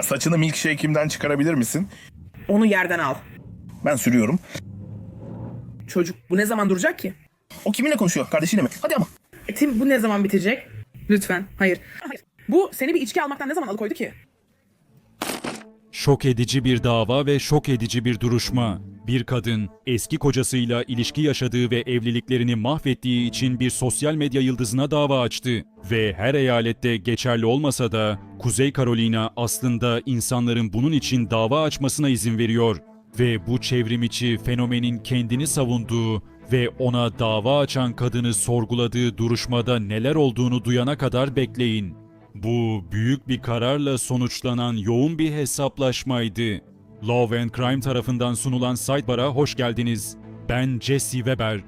Ya saçını milkshake'imden çıkarabilir misin? Onu yerden al. Ben sürüyorum. Çocuk bu ne zaman duracak ki? O kiminle konuşuyor? Kardeşiyle mi? Hadi ama. E, Tim bu ne zaman bitecek? Lütfen. Hayır. Hayır. Bu seni bir içki almaktan ne zaman alıkoydu ki? Şok edici bir dava ve şok edici bir duruşma. Bir kadın eski kocasıyla ilişki yaşadığı ve evliliklerini mahvettiği için bir sosyal medya yıldızına dava açtı. Ve her eyalette geçerli olmasa da Kuzey Carolina aslında insanların bunun için dava açmasına izin veriyor. Ve bu çevrimiçi fenomenin kendini savunduğu ve ona dava açan kadını sorguladığı duruşmada neler olduğunu duyana kadar bekleyin. Bu büyük bir kararla sonuçlanan yoğun bir hesaplaşmaydı. Law and Crime tarafından sunulan Sidebar'a hoş geldiniz. Ben Jesse Weber.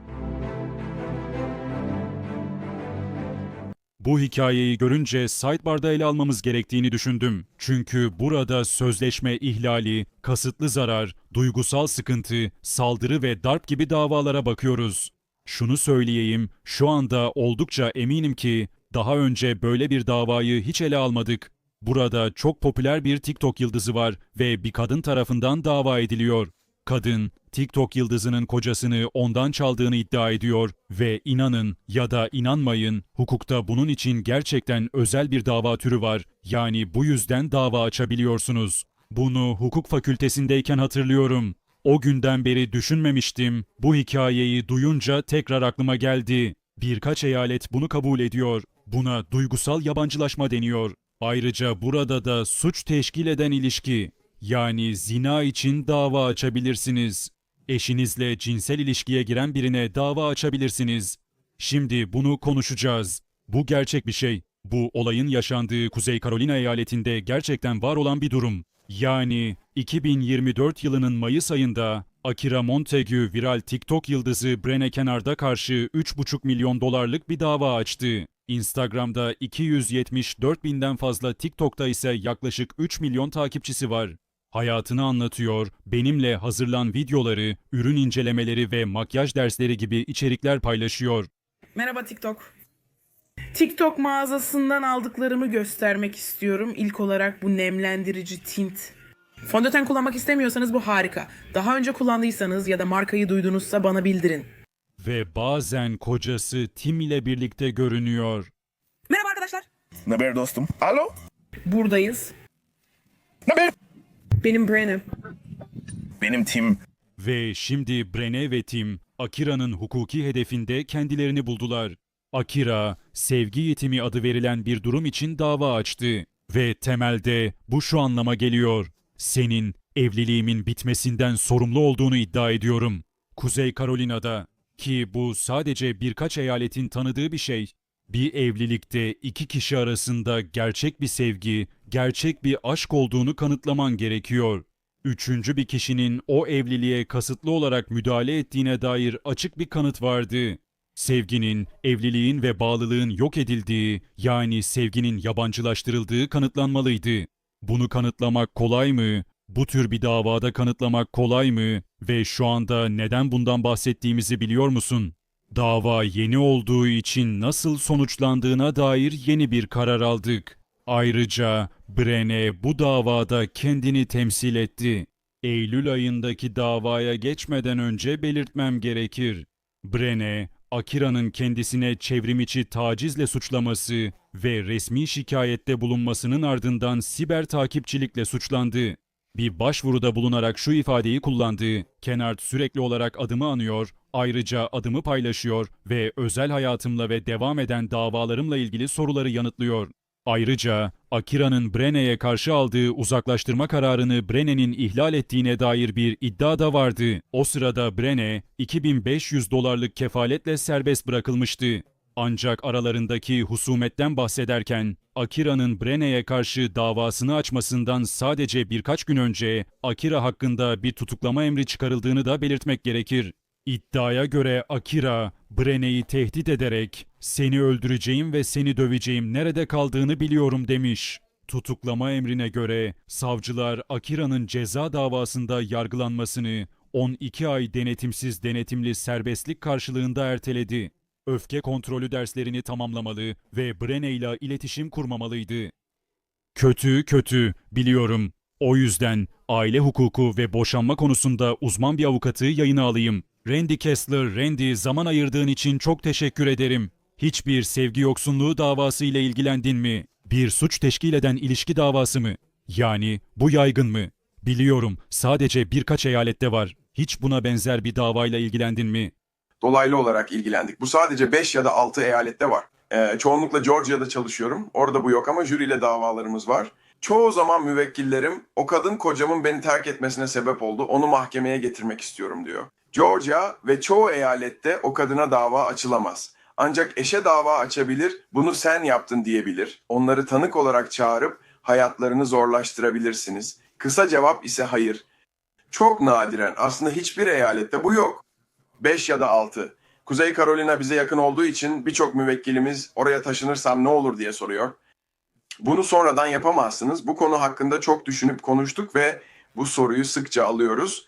Bu hikayeyi görünce Sidebar'da ele almamız gerektiğini düşündüm. Çünkü burada sözleşme ihlali, kasıtlı zarar, duygusal sıkıntı, saldırı ve darp gibi davalara bakıyoruz. Şunu söyleyeyim, şu anda oldukça eminim ki daha önce böyle bir davayı hiç ele almadık. Burada çok popüler bir TikTok yıldızı var ve bir kadın tarafından dava ediliyor. Kadın, TikTok yıldızının kocasını ondan çaldığını iddia ediyor ve inanın ya da inanmayın, hukukta bunun için gerçekten özel bir dava türü var. Yani bu yüzden dava açabiliyorsunuz. Bunu hukuk fakültesindeyken hatırlıyorum. O günden beri düşünmemiştim. Bu hikayeyi duyunca tekrar aklıma geldi. Birkaç eyalet bunu kabul ediyor. Buna duygusal yabancılaşma deniyor. Ayrıca burada da suç teşkil eden ilişki. Yani zina için dava açabilirsiniz. Eşinizle cinsel ilişkiye giren birine dava açabilirsiniz. Şimdi bunu konuşacağız. Bu gerçek bir şey. Bu olayın yaşandığı Kuzey Carolina eyaletinde gerçekten var olan bir durum. Yani 2024 yılının Mayıs ayında Akira Montague viral TikTok yıldızı Brene Kenard'a karşı 3,5 milyon dolarlık bir dava açtı. Instagram'da 274 binden fazla TikTok'ta ise yaklaşık 3 milyon takipçisi var. Hayatını anlatıyor, benimle hazırlan videoları, ürün incelemeleri ve makyaj dersleri gibi içerikler paylaşıyor. Merhaba TikTok. TikTok mağazasından aldıklarımı göstermek istiyorum. İlk olarak bu nemlendirici tint. Fondöten kullanmak istemiyorsanız bu harika. Daha önce kullandıysanız ya da markayı duydunuzsa bana bildirin. Ve bazen kocası Tim ile birlikte görünüyor. Merhaba arkadaşlar. Ne haber dostum? Alo? Buradayız. Ne haber? Benim Brennan. Benim Tim. Ve şimdi Brene ve Tim, Akira'nın hukuki hedefinde kendilerini buldular. Akira, sevgi yetimi adı verilen bir durum için dava açtı. Ve temelde bu şu anlama geliyor. Senin evliliğimin bitmesinden sorumlu olduğunu iddia ediyorum. Kuzey Carolina'da ki bu sadece birkaç eyaletin tanıdığı bir şey. Bir evlilikte iki kişi arasında gerçek bir sevgi, gerçek bir aşk olduğunu kanıtlaman gerekiyor. Üçüncü bir kişinin o evliliğe kasıtlı olarak müdahale ettiğine dair açık bir kanıt vardı. Sevginin, evliliğin ve bağlılığın yok edildiği, yani sevginin yabancılaştırıldığı kanıtlanmalıydı. Bunu kanıtlamak kolay mı? Bu tür bir davada kanıtlamak kolay mı? Ve şu anda neden bundan bahsettiğimizi biliyor musun? Dava yeni olduğu için nasıl sonuçlandığına dair yeni bir karar aldık. Ayrıca Brene bu davada kendini temsil etti. Eylül ayındaki davaya geçmeden önce belirtmem gerekir. Brene, Akira'nın kendisine çevrimiçi tacizle suçlaması ve resmi şikayette bulunmasının ardından siber takipçilikle suçlandı. Bir başvuruda bulunarak şu ifadeyi kullandı. Kenard sürekli olarak adımı anıyor, ayrıca adımı paylaşıyor ve özel hayatımla ve devam eden davalarımla ilgili soruları yanıtlıyor. Ayrıca Akira'nın Brene'ye karşı aldığı uzaklaştırma kararını Brene'nin ihlal ettiğine dair bir iddia da vardı. O sırada Brene 2500 dolarlık kefaletle serbest bırakılmıştı. Ancak aralarındaki husumetten bahsederken Akira'nın Brene'ye karşı davasını açmasından sadece birkaç gün önce Akira hakkında bir tutuklama emri çıkarıldığını da belirtmek gerekir. İddiaya göre Akira, Brene'yi tehdit ederek "Seni öldüreceğim ve seni döveceğim. Nerede kaldığını biliyorum." demiş. Tutuklama emrine göre savcılar Akira'nın ceza davasında yargılanmasını 12 ay denetimsiz denetimli serbestlik karşılığında erteledi. Öfke kontrolü derslerini tamamlamalı ve Brene ile iletişim kurmamalıydı. Kötü kötü biliyorum. O yüzden aile hukuku ve boşanma konusunda uzman bir avukatı yayına alayım. Randy Kessler, Randy zaman ayırdığın için çok teşekkür ederim. Hiçbir sevgi yoksunluğu davası ile ilgilendin mi? Bir suç teşkil eden ilişki davası mı? Yani bu yaygın mı? Biliyorum sadece birkaç eyalette var. Hiç buna benzer bir davayla ilgilendin mi? Dolaylı olarak ilgilendik. Bu sadece 5 ya da 6 eyalette var. Ee, çoğunlukla Georgia'da çalışıyorum. Orada bu yok ama jüriyle davalarımız var. Çoğu zaman müvekkillerim o kadın kocamın beni terk etmesine sebep oldu. Onu mahkemeye getirmek istiyorum diyor. Georgia ve çoğu eyalette o kadına dava açılamaz. Ancak eşe dava açabilir, bunu sen yaptın diyebilir. Onları tanık olarak çağırıp hayatlarını zorlaştırabilirsiniz. Kısa cevap ise hayır. Çok nadiren aslında hiçbir eyalette bu yok. 5 ya da 6. Kuzey Carolina bize yakın olduğu için birçok müvekkilimiz oraya taşınırsam ne olur diye soruyor. Bunu sonradan yapamazsınız. Bu konu hakkında çok düşünüp konuştuk ve bu soruyu sıkça alıyoruz.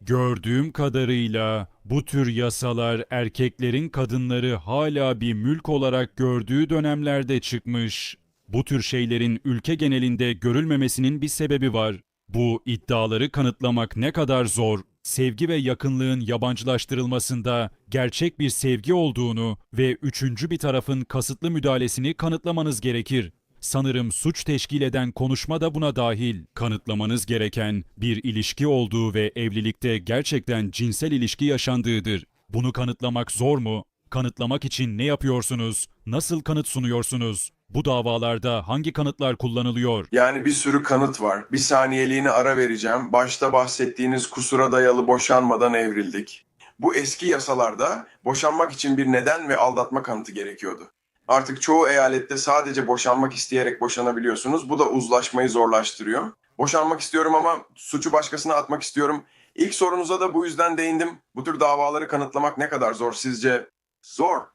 Gördüğüm kadarıyla bu tür yasalar erkeklerin kadınları hala bir mülk olarak gördüğü dönemlerde çıkmış. Bu tür şeylerin ülke genelinde görülmemesinin bir sebebi var. Bu iddiaları kanıtlamak ne kadar zor. Sevgi ve yakınlığın yabancılaştırılmasında gerçek bir sevgi olduğunu ve üçüncü bir tarafın kasıtlı müdahalesini kanıtlamanız gerekir. Sanırım suç teşkil eden konuşma da buna dahil. Kanıtlamanız gereken bir ilişki olduğu ve evlilikte gerçekten cinsel ilişki yaşandığıdır. Bunu kanıtlamak zor mu? Kanıtlamak için ne yapıyorsunuz? Nasıl kanıt sunuyorsunuz? Bu davalarda hangi kanıtlar kullanılıyor? Yani bir sürü kanıt var. Bir saniyeliğine ara vereceğim. Başta bahsettiğiniz kusura dayalı boşanmadan evrildik. Bu eski yasalarda boşanmak için bir neden ve aldatma kanıtı gerekiyordu. Artık çoğu eyalette sadece boşanmak isteyerek boşanabiliyorsunuz. Bu da uzlaşmayı zorlaştırıyor. Boşanmak istiyorum ama suçu başkasına atmak istiyorum. İlk sorunuza da bu yüzden değindim. Bu tür davaları kanıtlamak ne kadar zor sizce? Zor.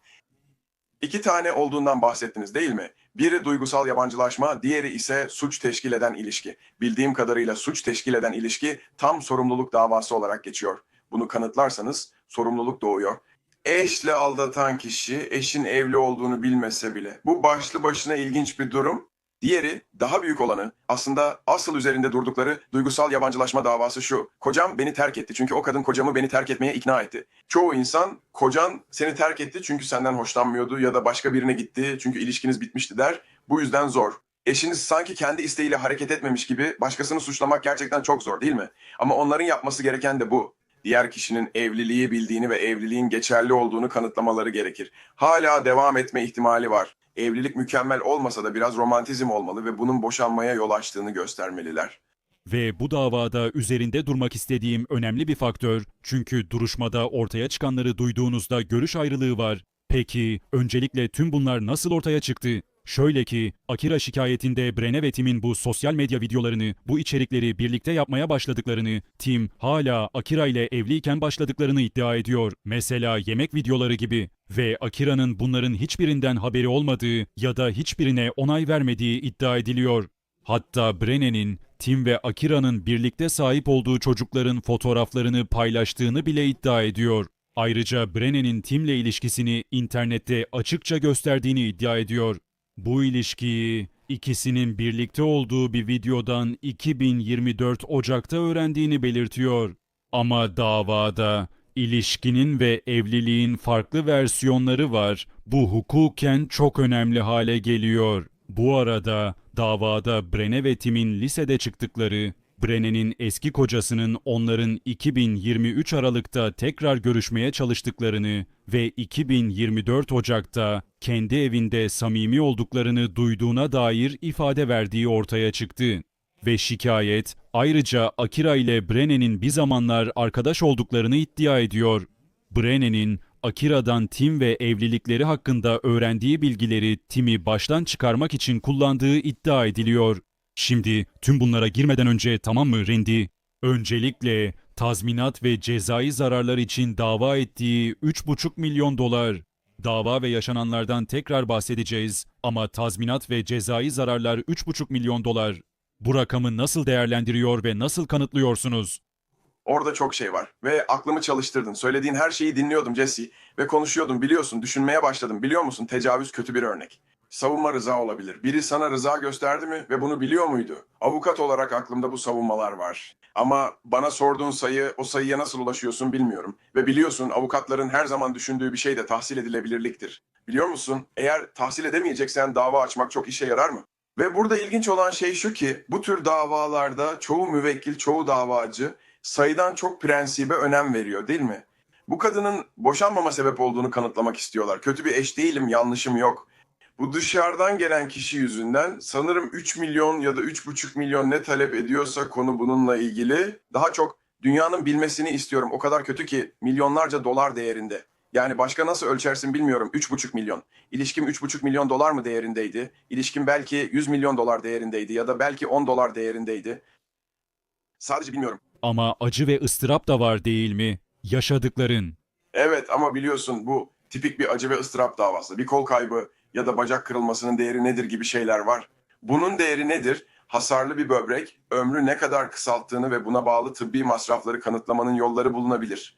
İki tane olduğundan bahsettiniz değil mi? Biri duygusal yabancılaşma, diğeri ise suç teşkil eden ilişki. Bildiğim kadarıyla suç teşkil eden ilişki tam sorumluluk davası olarak geçiyor. Bunu kanıtlarsanız sorumluluk doğuyor. Eşle aldatan kişi eşin evli olduğunu bilmese bile. Bu başlı başına ilginç bir durum. Diğeri daha büyük olanı aslında asıl üzerinde durdukları duygusal yabancılaşma davası şu. Kocam beni terk etti çünkü o kadın kocamı beni terk etmeye ikna etti. Çoğu insan kocan seni terk etti çünkü senden hoşlanmıyordu ya da başka birine gitti çünkü ilişkiniz bitmişti der. Bu yüzden zor. Eşiniz sanki kendi isteğiyle hareket etmemiş gibi başkasını suçlamak gerçekten çok zor değil mi? Ama onların yapması gereken de bu. Diğer kişinin evliliği bildiğini ve evliliğin geçerli olduğunu kanıtlamaları gerekir. Hala devam etme ihtimali var. Evlilik mükemmel olmasa da biraz romantizm olmalı ve bunun boşanmaya yol açtığını göstermeliler. Ve bu davada üzerinde durmak istediğim önemli bir faktör çünkü duruşmada ortaya çıkanları duyduğunuzda görüş ayrılığı var. Peki öncelikle tüm bunlar nasıl ortaya çıktı? Şöyle ki Akira şikayetinde Brene ve Tim'in bu sosyal medya videolarını, bu içerikleri birlikte yapmaya başladıklarını, Tim hala Akira ile evliyken başladıklarını iddia ediyor. Mesela yemek videoları gibi ve Akira'nın bunların hiçbirinden haberi olmadığı ya da hiçbirine onay vermediği iddia ediliyor. Hatta Brene'nin Tim ve Akira'nın birlikte sahip olduğu çocukların fotoğraflarını paylaştığını bile iddia ediyor. Ayrıca Brene'nin Tim'le ilişkisini internette açıkça gösterdiğini iddia ediyor. Bu ilişkiyi ikisinin birlikte olduğu bir videodan 2024 Ocak'ta öğrendiğini belirtiyor. Ama davada ilişkinin ve evliliğin farklı versiyonları var. Bu hukuken çok önemli hale geliyor. Bu arada davada Brene ve Tim'in lisede çıktıkları, Brene'nin eski kocasının onların 2023 Aralık'ta tekrar görüşmeye çalıştıklarını ve 2024 Ocak'ta kendi evinde samimi olduklarını duyduğuna dair ifade verdiği ortaya çıktı. Ve şikayet ayrıca Akira ile Brene'nin bir zamanlar arkadaş olduklarını iddia ediyor. Brene'nin Akira'dan Tim ve evlilikleri hakkında öğrendiği bilgileri Tim'i baştan çıkarmak için kullandığı iddia ediliyor. Şimdi tüm bunlara girmeden önce tamam mı Randy? Öncelikle tazminat ve cezai zararlar için dava ettiği 3,5 milyon dolar. Dava ve yaşananlardan tekrar bahsedeceğiz ama tazminat ve cezai zararlar 3,5 milyon dolar. Bu rakamı nasıl değerlendiriyor ve nasıl kanıtlıyorsunuz? Orada çok şey var ve aklımı çalıştırdın. Söylediğin her şeyi dinliyordum Jesse ve konuşuyordum biliyorsun, düşünmeye başladım. Biliyor musun tecavüz kötü bir örnek. Savunma rıza olabilir. Biri sana rıza gösterdi mi ve bunu biliyor muydu? Avukat olarak aklımda bu savunmalar var. Ama bana sorduğun sayı, o sayıya nasıl ulaşıyorsun bilmiyorum. Ve biliyorsun avukatların her zaman düşündüğü bir şey de tahsil edilebilirliktir. Biliyor musun? Eğer tahsil edemeyeceksen dava açmak çok işe yarar mı? Ve burada ilginç olan şey şu ki bu tür davalarda çoğu müvekkil, çoğu davacı sayıdan çok prensibe önem veriyor değil mi? Bu kadının boşanmama sebep olduğunu kanıtlamak istiyorlar. Kötü bir eş değilim, yanlışım yok. Bu dışarıdan gelen kişi yüzünden sanırım 3 milyon ya da 3,5 milyon ne talep ediyorsa konu bununla ilgili daha çok dünyanın bilmesini istiyorum. O kadar kötü ki milyonlarca dolar değerinde. Yani başka nasıl ölçersin bilmiyorum. 3,5 milyon. İlişkim 3,5 milyon dolar mı değerindeydi? İlişkim belki 100 milyon dolar değerindeydi ya da belki 10 dolar değerindeydi. Sadece bilmiyorum. Ama acı ve ıstırap da var değil mi? Yaşadıkların. Evet ama biliyorsun bu tipik bir acı ve ıstırap davası. Bir kol kaybı ya da bacak kırılmasının değeri nedir gibi şeyler var. Bunun değeri nedir? Hasarlı bir böbrek, ömrü ne kadar kısalttığını ve buna bağlı tıbbi masrafları kanıtlamanın yolları bulunabilir.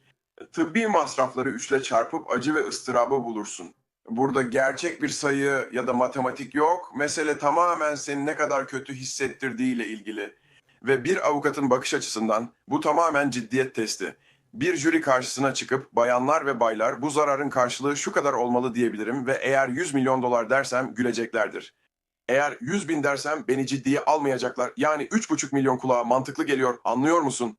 Tıbbi masrafları üçle çarpıp acı ve ıstırabı bulursun. Burada gerçek bir sayı ya da matematik yok. Mesele tamamen seni ne kadar kötü hissettirdiğiyle ilgili. Ve bir avukatın bakış açısından bu tamamen ciddiyet testi. Bir jüri karşısına çıkıp bayanlar ve baylar bu zararın karşılığı şu kadar olmalı diyebilirim ve eğer 100 milyon dolar dersem güleceklerdir. Eğer 100 bin dersem beni ciddiye almayacaklar. Yani 3,5 milyon kulağa mantıklı geliyor anlıyor musun?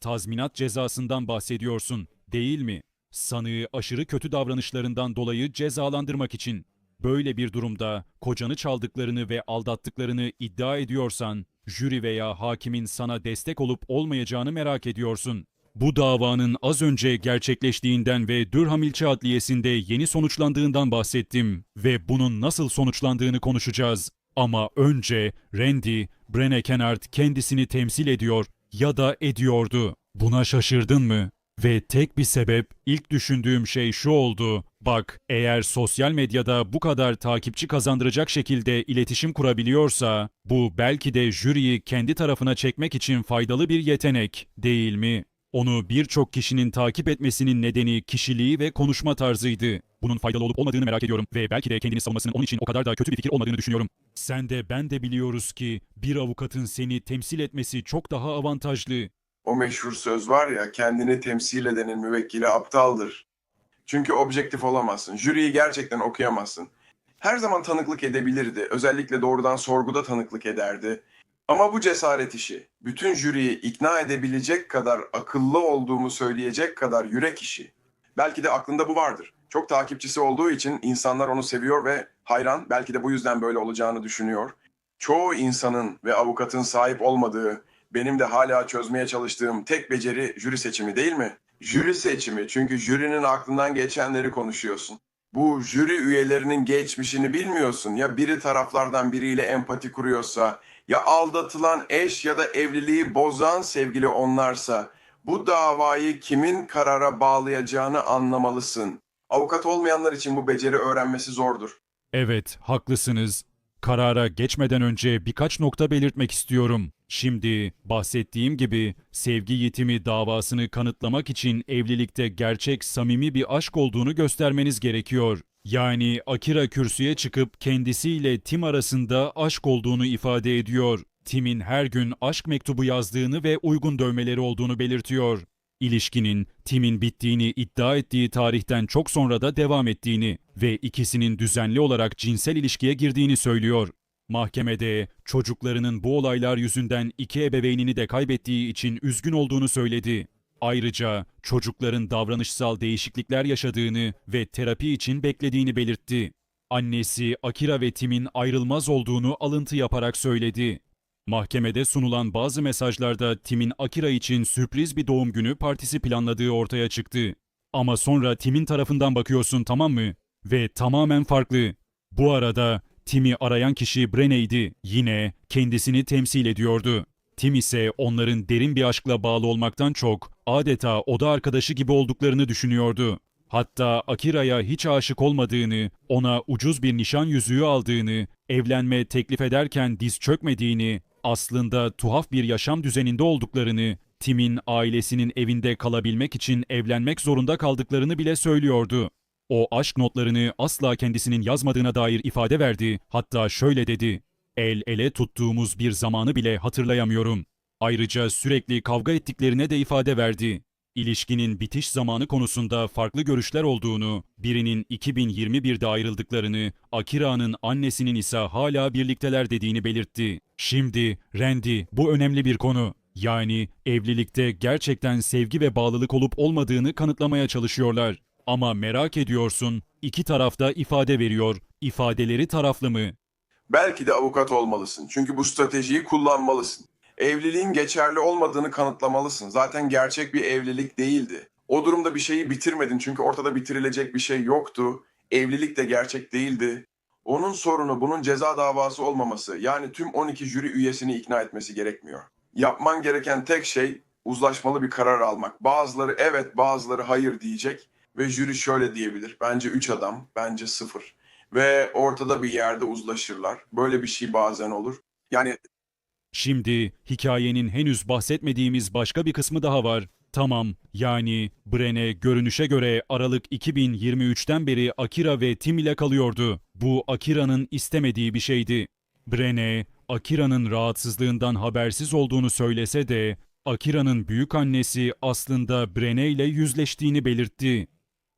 Tazminat cezasından bahsediyorsun, değil mi? Sanığı aşırı kötü davranışlarından dolayı cezalandırmak için. Böyle bir durumda kocanı çaldıklarını ve aldattıklarını iddia ediyorsan, jüri veya hakimin sana destek olup olmayacağını merak ediyorsun. Bu davanın az önce gerçekleştiğinden ve Durham İlçe Adliyesi'nde yeni sonuçlandığından bahsettim ve bunun nasıl sonuçlandığını konuşacağız. Ama önce Randy, Brené Kennard kendisini temsil ediyor ya da ediyordu. Buna şaşırdın mı? Ve tek bir sebep, ilk düşündüğüm şey şu oldu. Bak, eğer sosyal medyada bu kadar takipçi kazandıracak şekilde iletişim kurabiliyorsa, bu belki de jüriyi kendi tarafına çekmek için faydalı bir yetenek, değil mi? Onu birçok kişinin takip etmesinin nedeni kişiliği ve konuşma tarzıydı. Bunun faydalı olup olmadığını merak ediyorum ve belki de kendini savunmasının onun için o kadar da kötü bir fikir olmadığını düşünüyorum. Sen de ben de biliyoruz ki bir avukatın seni temsil etmesi çok daha avantajlı. O meşhur söz var ya kendini temsil edenin müvekkili aptaldır. Çünkü objektif olamazsın. Jüriyi gerçekten okuyamazsın. Her zaman tanıklık edebilirdi. Özellikle doğrudan sorguda tanıklık ederdi. Ama bu cesaret işi, bütün jüriyi ikna edebilecek kadar akıllı olduğumu söyleyecek kadar yürek işi. Belki de aklında bu vardır. Çok takipçisi olduğu için insanlar onu seviyor ve hayran. Belki de bu yüzden böyle olacağını düşünüyor. Çoğu insanın ve avukatın sahip olmadığı, benim de hala çözmeye çalıştığım tek beceri jüri seçimi değil mi? Jüri seçimi çünkü jürinin aklından geçenleri konuşuyorsun. Bu jüri üyelerinin geçmişini bilmiyorsun. Ya biri taraflardan biriyle empati kuruyorsa, ya aldatılan eş ya da evliliği bozan sevgili onlarsa, bu davayı kimin karara bağlayacağını anlamalısın. Avukat olmayanlar için bu beceri öğrenmesi zordur. Evet, haklısınız. Karara geçmeden önce birkaç nokta belirtmek istiyorum. Şimdi bahsettiğim gibi sevgi yetimi davasını kanıtlamak için evlilikte gerçek samimi bir aşk olduğunu göstermeniz gerekiyor. Yani Akira kürsüye çıkıp kendisiyle Tim arasında aşk olduğunu ifade ediyor. Tim'in her gün aşk mektubu yazdığını ve uygun dövmeleri olduğunu belirtiyor. İlişkinin Tim'in bittiğini iddia ettiği tarihten çok sonra da devam ettiğini ve ikisinin düzenli olarak cinsel ilişkiye girdiğini söylüyor. Mahkemede çocuklarının bu olaylar yüzünden iki ebeveynini de kaybettiği için üzgün olduğunu söyledi. Ayrıca çocukların davranışsal değişiklikler yaşadığını ve terapi için beklediğini belirtti. Annesi Akira ve Tim'in ayrılmaz olduğunu alıntı yaparak söyledi. Mahkemede sunulan bazı mesajlarda Tim'in Akira için sürpriz bir doğum günü partisi planladığı ortaya çıktı. Ama sonra Tim'in tarafından bakıyorsun tamam mı? Ve tamamen farklı. Bu arada Tim'i arayan kişi Brene'ydi. Yine kendisini temsil ediyordu. Tim ise onların derin bir aşkla bağlı olmaktan çok adeta oda arkadaşı gibi olduklarını düşünüyordu. Hatta Akira'ya hiç aşık olmadığını, ona ucuz bir nişan yüzüğü aldığını, evlenme teklif ederken diz çökmediğini, aslında tuhaf bir yaşam düzeninde olduklarını, Tim'in ailesinin evinde kalabilmek için evlenmek zorunda kaldıklarını bile söylüyordu. O aşk notlarını asla kendisinin yazmadığına dair ifade verdi. Hatta şöyle dedi. El ele tuttuğumuz bir zamanı bile hatırlayamıyorum. Ayrıca sürekli kavga ettiklerine de ifade verdi. İlişkinin bitiş zamanı konusunda farklı görüşler olduğunu, birinin 2021'de ayrıldıklarını, Akira'nın annesinin ise hala birlikteler dediğini belirtti. Şimdi Randy bu önemli bir konu. Yani evlilikte gerçekten sevgi ve bağlılık olup olmadığını kanıtlamaya çalışıyorlar. Ama merak ediyorsun, iki tarafta ifade veriyor. İfadeleri taraflı mı? Belki de avukat olmalısın. Çünkü bu stratejiyi kullanmalısın. Evliliğin geçerli olmadığını kanıtlamalısın. Zaten gerçek bir evlilik değildi. O durumda bir şeyi bitirmedin çünkü ortada bitirilecek bir şey yoktu. Evlilik de gerçek değildi. Onun sorunu bunun ceza davası olmaması. Yani tüm 12 jüri üyesini ikna etmesi gerekmiyor. Yapman gereken tek şey uzlaşmalı bir karar almak. Bazıları evet, bazıları hayır diyecek ve jüri şöyle diyebilir. Bence 3 adam, bence 0 ve ortada bir yerde uzlaşırlar. Böyle bir şey bazen olur. Yani Şimdi hikayenin henüz bahsetmediğimiz başka bir kısmı daha var. Tamam, yani Brene görünüşe göre Aralık 2023'ten beri Akira ve Tim ile kalıyordu. Bu Akira'nın istemediği bir şeydi. Brene, Akira'nın rahatsızlığından habersiz olduğunu söylese de Akira'nın büyük annesi aslında Brene ile yüzleştiğini belirtti.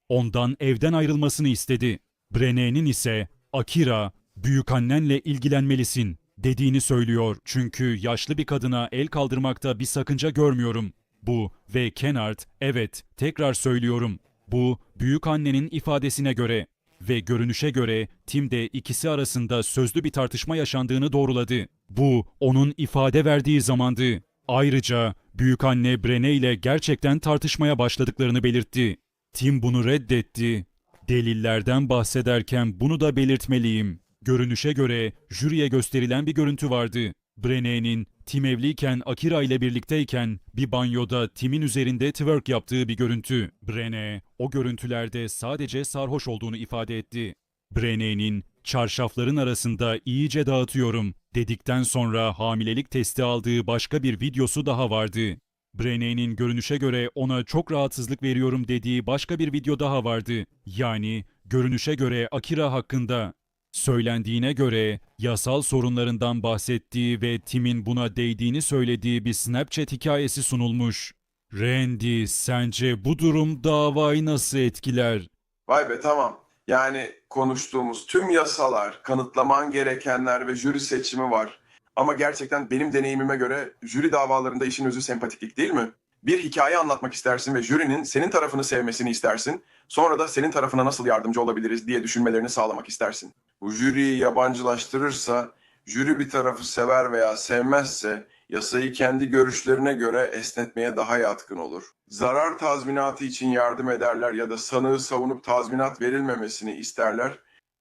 Ondan evden ayrılmasını istedi. Brene'nin ise Akira, büyükannenle ilgilenmelisin dediğini söylüyor. Çünkü yaşlı bir kadına el kaldırmakta bir sakınca görmüyorum. Bu ve Kennard, evet tekrar söylüyorum. Bu büyük annenin ifadesine göre ve görünüşe göre Tim de ikisi arasında sözlü bir tartışma yaşandığını doğruladı. Bu onun ifade verdiği zamandı. Ayrıca büyük anne Brene ile gerçekten tartışmaya başladıklarını belirtti. Tim bunu reddetti. Delillerden bahsederken bunu da belirtmeliyim. Görünüşe göre jüriye gösterilen bir görüntü vardı. Brene'nin Tim evliyken Akira ile birlikteyken bir banyoda Tim'in üzerinde twerk yaptığı bir görüntü. Brene o görüntülerde sadece sarhoş olduğunu ifade etti. Brene'nin çarşafların arasında iyice dağıtıyorum dedikten sonra hamilelik testi aldığı başka bir videosu daha vardı. Brene'nin görünüşe göre ona çok rahatsızlık veriyorum dediği başka bir video daha vardı. Yani görünüşe göre Akira hakkında Söylendiğine göre yasal sorunlarından bahsettiği ve Tim'in buna değdiğini söylediği bir Snapchat hikayesi sunulmuş. Randy, sence bu durum davayı nasıl etkiler? vay be tamam. Yani konuştuğumuz tüm yasalar, kanıtlaman gerekenler ve jüri seçimi var. Ama gerçekten benim deneyimime göre jüri davalarında işin özü sempatiklik değil mi? Bir hikaye anlatmak istersin ve jürinin senin tarafını sevmesini istersin. Sonra da senin tarafına nasıl yardımcı olabiliriz diye düşünmelerini sağlamak istersin. Bu jüriyi yabancılaştırırsa, jüri bir tarafı sever veya sevmezse yasayı kendi görüşlerine göre esnetmeye daha yatkın olur. Zarar tazminatı için yardım ederler ya da sanığı savunup tazminat verilmemesini isterler.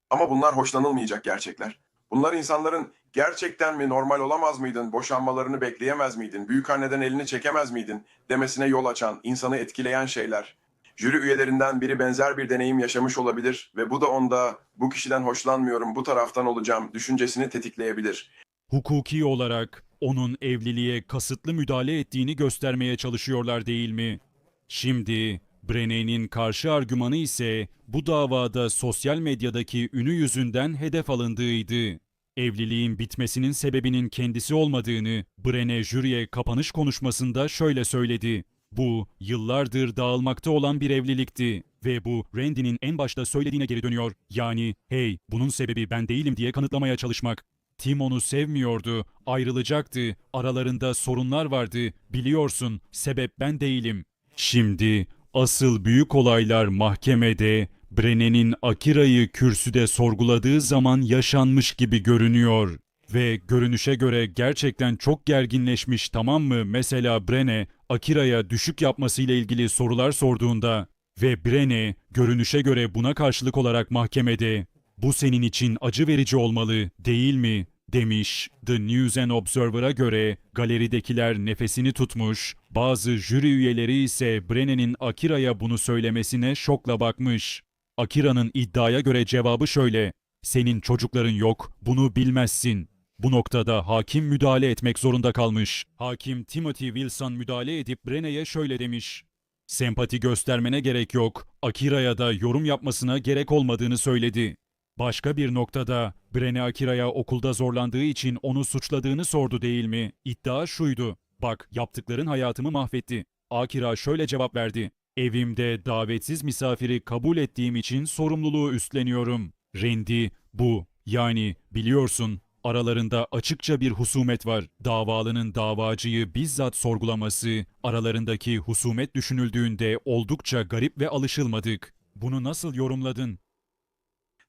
Ama bunlar hoşlanılmayacak gerçekler. Bunlar insanların gerçekten mi normal olamaz mıydın, boşanmalarını bekleyemez miydin, büyükanneden elini çekemez miydin demesine yol açan, insanı etkileyen şeyler. Jüri üyelerinden biri benzer bir deneyim yaşamış olabilir ve bu da onda bu kişiden hoşlanmıyorum, bu taraftan olacağım düşüncesini tetikleyebilir. Hukuki olarak onun evliliğe kasıtlı müdahale ettiğini göstermeye çalışıyorlar değil mi? Şimdi Brene'nin karşı argümanı ise bu davada sosyal medyadaki ünü yüzünden hedef alındığıydı. Evliliğin bitmesinin sebebinin kendisi olmadığını Brene jüriye kapanış konuşmasında şöyle söyledi. Bu yıllardır dağılmakta olan bir evlilikti ve bu Randy'nin en başta söylediğine geri dönüyor. Yani hey bunun sebebi ben değilim diye kanıtlamaya çalışmak. Tim onu sevmiyordu, ayrılacaktı, aralarında sorunlar vardı, biliyorsun, sebep ben değilim. Şimdi asıl büyük olaylar mahkemede, Brene'nin Akira'yı kürsüde sorguladığı zaman yaşanmış gibi görünüyor. Ve görünüşe göre gerçekten çok gerginleşmiş tamam mı? Mesela Brene, Akira'ya düşük yapmasıyla ilgili sorular sorduğunda ve Brene görünüşe göre buna karşılık olarak mahkemede bu senin için acı verici olmalı, değil mi? demiş. The News and Observer'a göre galeridekiler nefesini tutmuş, bazı jüri üyeleri ise Brenne'nin Akira'ya bunu söylemesine şokla bakmış. Akira'nın iddiaya göre cevabı şöyle. Senin çocukların yok, bunu bilmezsin. Bu noktada hakim müdahale etmek zorunda kalmış. Hakim Timothy Wilson müdahale edip Brenne'ye şöyle demiş. Sempati göstermene gerek yok, Akira'ya da yorum yapmasına gerek olmadığını söyledi. Başka bir noktada Brene Akira'ya okulda zorlandığı için onu suçladığını sordu değil mi? İddia şuydu. Bak yaptıkların hayatımı mahvetti. Akira şöyle cevap verdi. Evimde davetsiz misafiri kabul ettiğim için sorumluluğu üstleniyorum. Rendi bu. Yani biliyorsun aralarında açıkça bir husumet var. Davalının davacıyı bizzat sorgulaması, aralarındaki husumet düşünüldüğünde oldukça garip ve alışılmadık. Bunu nasıl yorumladın?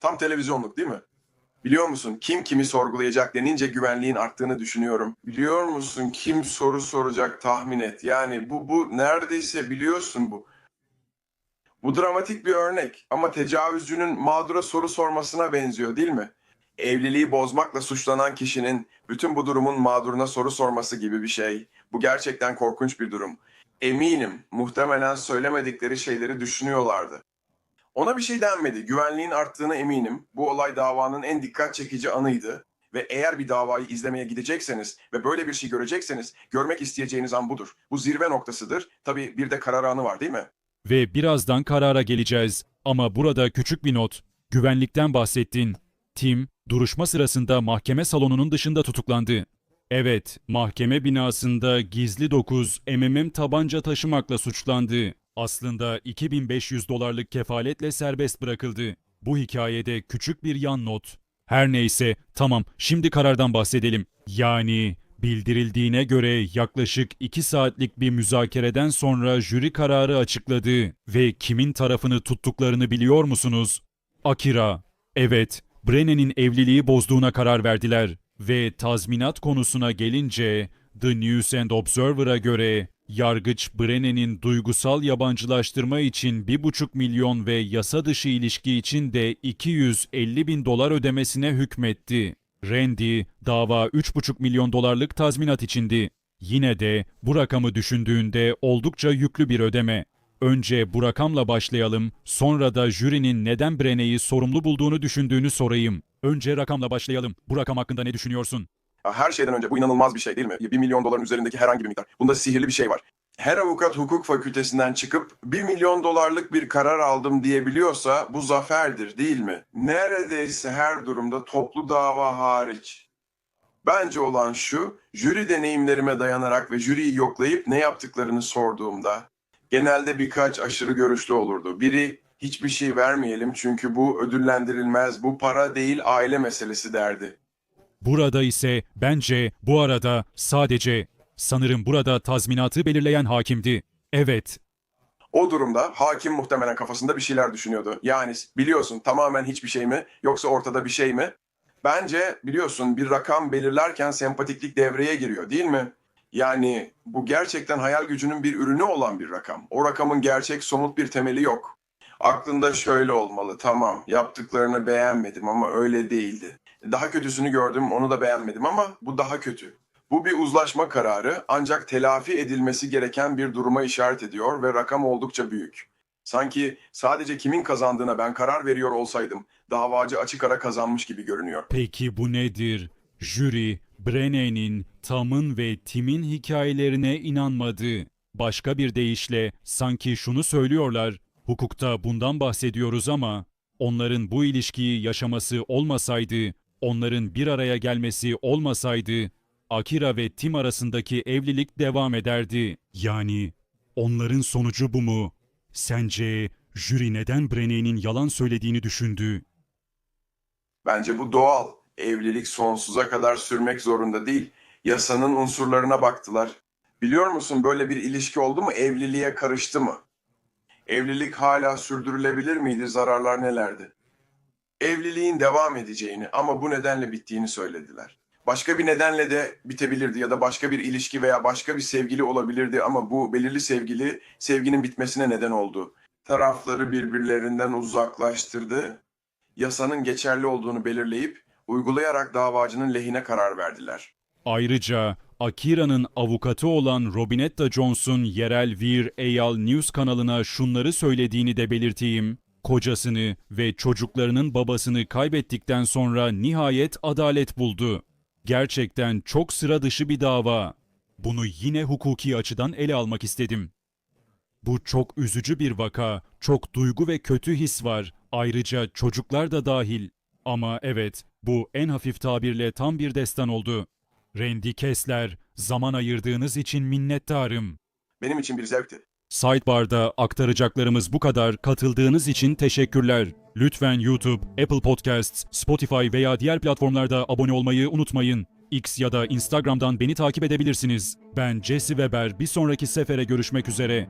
Tam televizyonluk değil mi? Biliyor musun kim kimi sorgulayacak denince güvenliğin arttığını düşünüyorum. Biliyor musun kim soru soracak tahmin et. Yani bu bu neredeyse biliyorsun bu. Bu dramatik bir örnek ama tecavüzcünün mağdura soru sormasına benziyor değil mi? Evliliği bozmakla suçlanan kişinin bütün bu durumun mağduruna soru sorması gibi bir şey. Bu gerçekten korkunç bir durum. Eminim muhtemelen söylemedikleri şeyleri düşünüyorlardı. Ona bir şey denmedi. Güvenliğin arttığına eminim. Bu olay davanın en dikkat çekici anıydı. Ve eğer bir davayı izlemeye gidecekseniz ve böyle bir şey görecekseniz görmek isteyeceğiniz an budur. Bu zirve noktasıdır. Tabii bir de karar anı var değil mi? Ve birazdan karara geleceğiz. Ama burada küçük bir not. Güvenlikten bahsettin. Tim, duruşma sırasında mahkeme salonunun dışında tutuklandı. Evet, mahkeme binasında gizli 9 MMM tabanca taşımakla suçlandı. Aslında 2500 dolarlık kefaletle serbest bırakıldı. Bu hikayede küçük bir yan not. Her neyse, tamam, şimdi karardan bahsedelim. Yani bildirildiğine göre yaklaşık 2 saatlik bir müzakereden sonra jüri kararı açıkladı ve kimin tarafını tuttuklarını biliyor musunuz? Akira. Evet, Brennan'in evliliği bozduğuna karar verdiler ve tazminat konusuna gelince The News and Observer'a göre yargıç Brennan'in duygusal yabancılaştırma için 1,5 milyon ve yasa dışı ilişki için de 250 bin dolar ödemesine hükmetti. Randy, dava 3,5 milyon dolarlık tazminat içindi. Yine de bu rakamı düşündüğünde oldukça yüklü bir ödeme. Önce bu rakamla başlayalım, sonra da jürinin neden Brene'yi sorumlu bulduğunu düşündüğünü sorayım. Önce rakamla başlayalım. Bu rakam hakkında ne düşünüyorsun? Her şeyden önce bu inanılmaz bir şey değil mi? 1 milyon doların üzerindeki herhangi bir miktar. Bunda sihirli bir şey var. Her avukat hukuk fakültesinden çıkıp 1 milyon dolarlık bir karar aldım diyebiliyorsa bu zaferdir değil mi? Neredeyse her durumda toplu dava hariç. Bence olan şu, jüri deneyimlerime dayanarak ve jüriyi yoklayıp ne yaptıklarını sorduğumda genelde birkaç aşırı görüşlü olurdu. Biri hiçbir şey vermeyelim çünkü bu ödüllendirilmez, bu para değil aile meselesi derdi. Burada ise bence bu arada sadece sanırım burada tazminatı belirleyen hakimdi. Evet, O durumda hakim muhtemelen kafasında bir şeyler düşünüyordu. Yani biliyorsun tamamen hiçbir şey mi yoksa ortada bir şey mi? Bence biliyorsun bir rakam belirlerken sempatiklik devreye giriyor değil mi? Yani bu gerçekten hayal gücünün bir ürünü olan bir rakam. O rakamın gerçek somut bir temeli yok. Aklında şöyle olmalı tamam yaptıklarını beğenmedim ama öyle değildi. Daha kötüsünü gördüm onu da beğenmedim ama bu daha kötü. Bu bir uzlaşma kararı ancak telafi edilmesi gereken bir duruma işaret ediyor ve rakam oldukça büyük. Sanki sadece kimin kazandığına ben karar veriyor olsaydım davacı açık ara kazanmış gibi görünüyor. peki bu nedir? Jüri, Brene'nin, Tam'ın ve Tim'in hikayelerine inanmadı. Başka bir deyişle sanki şunu söylüyorlar, hukukta bundan bahsediyoruz ama onların bu ilişkiyi yaşaması olmasaydı, onların bir araya gelmesi olmasaydı, Akira ve Tim arasındaki evlilik devam ederdi. Yani onların sonucu bu mu? Sence jüri neden Brene'nin yalan söylediğini düşündü? Bence bu doğal. Evlilik sonsuza kadar sürmek zorunda değil. Yasanın unsurlarına baktılar. Biliyor musun böyle bir ilişki oldu mu evliliğe karıştı mı? Evlilik hala sürdürülebilir miydi? Zararlar nelerdi? Evliliğin devam edeceğini ama bu nedenle bittiğini söylediler. Başka bir nedenle de bitebilirdi ya da başka bir ilişki veya başka bir sevgili olabilirdi ama bu belirli sevgili sevginin bitmesine neden oldu. Tarafları birbirlerinden uzaklaştırdı yasanın geçerli olduğunu belirleyip uygulayarak davacının lehine karar verdiler. Ayrıca Akira'nın avukatı olan Robinetta Jones'un yerel Vir Eyal News kanalına şunları söylediğini de belirteyim. Kocasını ve çocuklarının babasını kaybettikten sonra nihayet adalet buldu. Gerçekten çok sıra dışı bir dava. Bunu yine hukuki açıdan ele almak istedim. Bu çok üzücü bir vaka, çok duygu ve kötü his var. Ayrıca çocuklar da dahil. Ama evet, bu en hafif tabirle tam bir destan oldu. Randy Kessler, zaman ayırdığınız için minnettarım. Benim için bir zevkti. Sidebar'da aktaracaklarımız bu kadar. Katıldığınız için teşekkürler. Lütfen YouTube, Apple Podcasts, Spotify veya diğer platformlarda abone olmayı unutmayın. X ya da Instagram'dan beni takip edebilirsiniz. Ben Jesse Weber. Bir sonraki sefere görüşmek üzere.